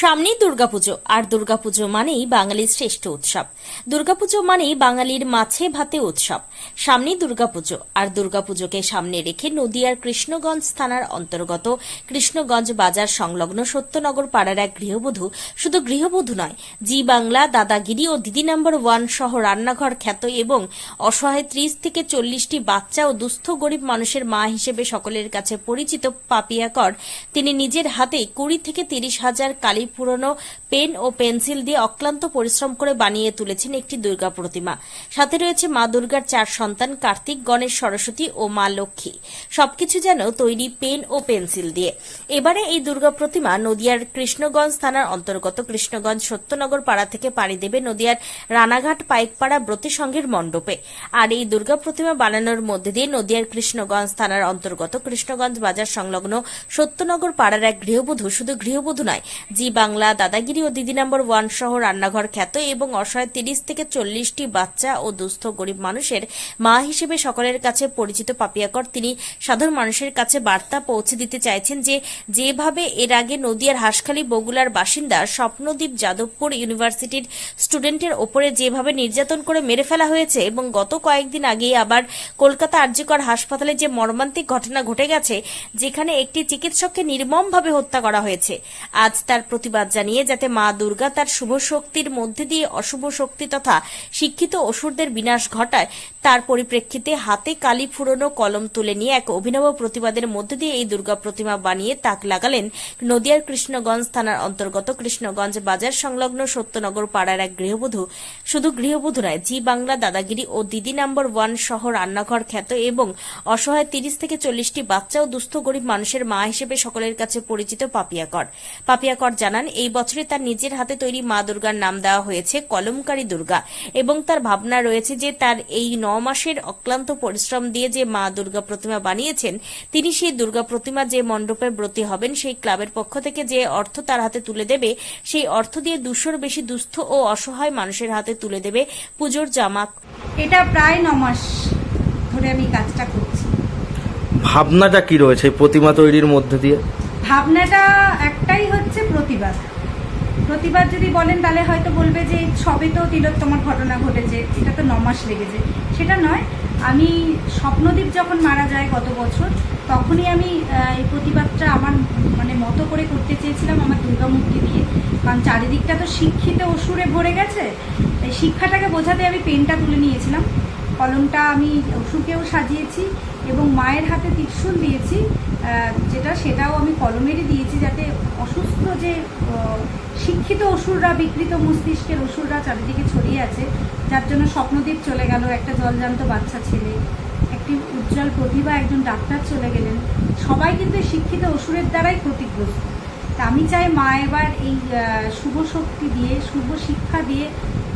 সামনেই দুর্গাপুজো, আর দুর্গাপুজো মানেই বাঙালির শ্রেষ্ঠ উৎসব। দুর্গাপুজো মানেই বাঙালির মাছে ভাতে উৎসব। সামনেই দুর্গাপুজো, আর দুর্গাপুজোকে সামনে রেখে নদিয়ার কৃষ্ণগঞ্জ থানার অন্তর্গত কৃষ্ণগঞ্জ বাজার সংলগ্ন সত্যনগর পাড়ার এক গৃহবধূ শুধু গৃহবধূ নয়, জি বাংলা, দাদাগিরি ও দিদি নম্বর ওয়ান সহ রান্নাঘর খ্যাত এবং অসহায় ত্রিশ থেকে চল্লিশটি বাচ্চা ও দুস্থ গরিব মানুষের মা হিসেবে সকলের কাছে পরিচিত পাপিয়া কর তিনি নিজের হাতে কুড়ি থেকে তিরিশ হাজার কালী পুরনো পেন ও পেন্সিল দিয়ে অক্লান্ত পরিশ্রম করে বানিয়ে তুলেছেন একটি দুর্গা প্রতিমা। সাথে রয়েছে মা দুর্গার চার সন্তান কার্তিক, গণেশ সরস্বতী ও মা লক্ষ্মী। সবকিছু যেন তৈরি পেন ও পেন্সিল দিয়ে। এবারে এই দুর্গা প্রতিমা নদিয়ার কৃষ্ণগঞ্জ থানার অন্তর্গত কৃষ্ণগঞ্জ সত্যনগর পাড়া থেকে পাড়ি দেবে নদিয়ার রানাঘাট পাইকপাড়া ব্রতী সংঘের মণ্ডপে। আর এই দুর্গা প্রতিমা বানানোর মধ্যে দিয়ে নদিয়ার কৃষ্ণগঞ্জ থানার অন্তর্গত কৃষ্ণগঞ্জ বাজার সংলগ্ন সত্যনগর পাড়ার এক গৃহবধূ, শুধু গৃহবধূ নয় জি বাংলা, দাদাগিরি ও দিদি নম্বর ওয়ান সহ রান্নাঘর খ্যাত এবং অসহায় তিরিশ থেকে চল্লিশটি বাচ্চা ও দুস্থ গরিব মানুষের মা হিসেবে সকলের কাছে পরিচিত পাপিয়াকর। তিনি সাধারণ মানুষের কাছে বার্তা পৌঁছে দিতে চাইছেন যে, যেভাবে এর আগে নদিয়ার হাসখালী বগুলার বাসিন্দা স্বপ্নদীপ যাদবপুর ইউনিভার্সিটির স্টুডেন্টের ওপরে যেভাবে নির্যাতন করে মেরে ফেলা হয়েছে এবং গত কয়েকদিন আগেই আবার কলকাতা আর্যকর হাসপাতালে যে মর্মান্তিক ঘটনা ঘটে গেছে, যেখানে একটি চিকিৎসককে নির্মমভাবে হত্যা করা হয়েছে, আজ তার প্রতিবাদ জানিয়ে যাতে মা দুর্গা তার শুভ শক্তির মধ্যে দিয়ে অশুভ শক্তি তথা শিক্ষিত অসুরদের বিনাশ ঘটায়, তার পরিপ্রেক্ষিতে হাতে কালি ফুরনো কলম তুলে নিয়ে এক অভিনব প্রতিবাদের মধ্যে দিয়ে এই দুর্গা প্রতিমা বানিয়ে তাক লাগালেন নদিয়ার কৃষ্ণগঞ্জ থানার অন্তর্গত কৃষ্ণগঞ্জ বাজার সংলগ্ন সত্যনগর পাড়ার এক গৃহবধূ। শুধু গৃহবধূ নয়, জি বাংলা দাদাগিরি ও দিদি নাম্বার ওয়ান সহ রান্নাঘর খ্যাত এবং অসহায় তিরিশ থেকে চল্লিশটি বাচ্চা ও দুস্থ গরিব মানুষের মা হিসেবে সকলের কাছে পরিচিত পাপিয়াকর। পাপিয়াকর জানান এই বছরে তার নিজের হাতে তৈরি মা দুর্গার নাম দেওয়া হয়েছে কলমকারী দুর্গা। এবং তার ভাবনা রয়েছে যে তার এই ন মাসের অক্লান্ত পরিশ্রম দিয়ে যে মা দুর্গা প্রতিমা বানিয়েছেন তিনি সেই দুর্গা প্রতিমা যে মণ্ডপে ব্রতী হবেন সেই ক্লাবের পক্ষ থেকে যে অর্থ তার হাতে তুলে দেবে সেই অর্থ দিয়ে দুশোর বেশি দুস্থ ও অসহায় মানুষের হাতে তুলে দেবে পুজোর জামা। এটা প্রায় ন মাস ধরে আমি কাজটা করছি। ভাবনাটা কি রয়েছে প্রতিমা তৈরির মধ্যে দিয়ে? ভাবনাটা একটাই হচ্ছে প্রতিবাদ। প্রতিবাদ যদি বলেন, তাহলে হয়তো বলবে যে, সবে তো তিলোত্তমার ঘটনা ঘটেছে, এটা তো ন মাস লেগেছে। সেটা নয়, আমি স্বপ্নদীপ যখন মারা যায় গত বছর, তখনই আমি এই প্রতিবাদটা আমার মানে মতো করে করতে চেয়েছিলাম আমার দুর্গামূর্তি দিয়ে। কারণ চারিদিকটা তো শিক্ষিত অসুরে ভরে গেছে শিক্ষাটাকে বোঝাতে আমি পেনটা তুলে নিয়েছিলাম। কলমটা আমি অসুরকেও সাজিয়েছি এবং মায়ের হাতে ত্রিশূল দিয়েছি যেটা সেটাও আমি কলমেরই দিয়েছি যাতে অসুস্থ যে শিক্ষিত অসুররা, বিকৃত মস্তিষ্কের অসুররা চারিদিকে ছড়িয়ে আছে, যার জন্য স্বপ্নদীপ চলে গেল, একটা জলজান্ত বাচ্চা ছেলে, একটি উজ্জ্বল প্রতিভা, একজন ডাক্তার চলে গেলেন। সবাই কিন্তু শিক্ষিত অসুরের দ্বারাই ক্ষতিগ্রস্ত। তা আমি চাই মা এবার এই শুভ শক্তি দিয়ে, শুভ শিক্ষা দিয়ে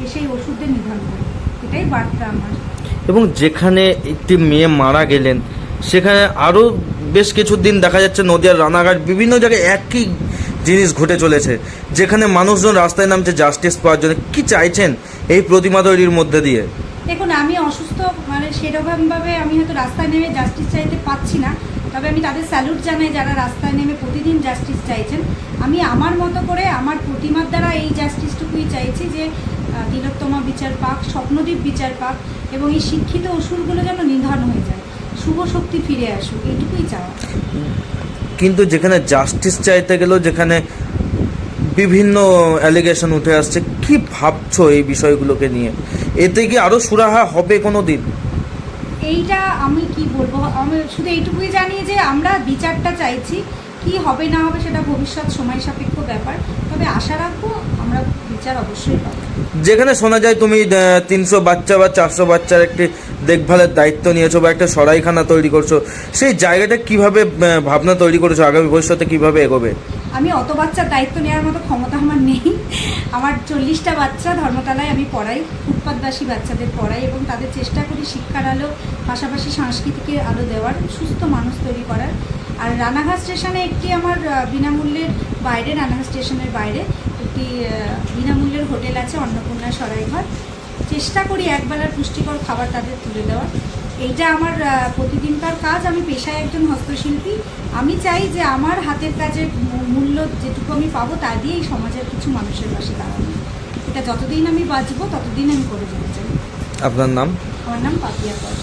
এসে এই ওষুধদের নিধন করে এটাই বার্তা আমার। এবং যেখানে একটি মেয়ে মারা গেলেন সেখানে আরও বেশ কিছুদিন দেখা যাচ্ছে নদিয়ার রানাঘাট বিভিন্ন জায়গায় একই জিনিস ঘটে চলেছে যেখানে মানুষজন রাস্তায় নামছে জাস্টিস পাওয়ার জন্য। কি চাইছেন এই প্রতিমা তৈরির মধ্যে দিয়ে? দেখুন আমি অসুস্থ মানে সেরকমভাবে আমি হয়তো রাস্তায় নেমে জাস্টিস চাইতে পাচ্ছি না তবে আমি তাদের স্যালুট জানাই যারা রাস্তায় নেমে প্রতিদিন জাস্টিস চাইছেন। আমি আমার মতো করে আমার প্রতিমার দ্বারা এই জাস্টিসটুকুই চাইছি যে তিলোত্তমা বিচার পাক স্বপ্নদ্বীপ বিচার পাক এবং এই শিক্ষিত অসুরগুলো যেন নিধন হয়ে যায়। শুভ শক্তি ফিরে আসুক এইটুকুই চাওয়া। কিন্তু যেখানে জাস্টিস চাইতে গেলেও যেখানে বিভিন্ন অ্যালিগেশন উঠে আসছে কি ভাবছ এই বিষয়গুলোকে নিয়ে? এতে কি আরও সুরাহা হবে কোনো দিন এইটা আমি কি বলব? আমি শুধু এইটুকুই জানি যে আমরা বিচারটা চাইছি কি হবে না হবে সেটা ভবিষ্যৎ সময় সাপেক্ষ ব্যাপার। তবে আশা রাখব আমরা বিচার অবশ্যই পাবো। যেখানে শোনা যায় তুমি তিনশো বাচ্চা বা চারশো বাচ্চার একটি দেখভালের দায়িত্ব নিয়েছো বা একটা সরাইখানা তৈরি করছ সেই জায়গাটা কীভাবে ভাবনা তৈরি করেছ? আগামী ভবিষ্যতে কীভাবে এগোবে? আমি অত বাচ্চার দায়িত্ব নেওয়ার মতো ক্ষমতা আমার নেই। আমার চল্লিশটা বাচ্চা ধর্মতলায় আমি পড়াই ফুটপাতবাসী বাচ্চাদের পড়াই এবং তাদের চেষ্টা করি শিক্ষার আলো পাশাপাশি সাংস্কৃতিকের আলো দেওয়ার সুস্থ মানুষ তৈরি করার। আর রানাঘাট স্টেশনে একটি আমার বিনামূল্যের বাইরে রানাঘাট স্টেশনের বাইরে একটি বিনামূল্যের হোটেল আছে অন্নপূর্ণা সরাইঘর চেষ্টা করি একবেলার পুষ্টিকর খাবার তাদের তুলে দেওয়ার। এইটা আমার প্রতিদিনকার কাজ। আমি পেশায় একজন হস্তশিল্পী। আমি চাই যে আমার হাতের কাজের মূল্য যেটুকু আমি পাবো তা দিয়েই সমাজের কিছু মানুষের পাশে দাঁড়ানো এটা যতদিন আমি বাঁচবো ততদিন আমি করে যেতে চাই। আপনার নাম? আমার নাম পাপিয়া কর।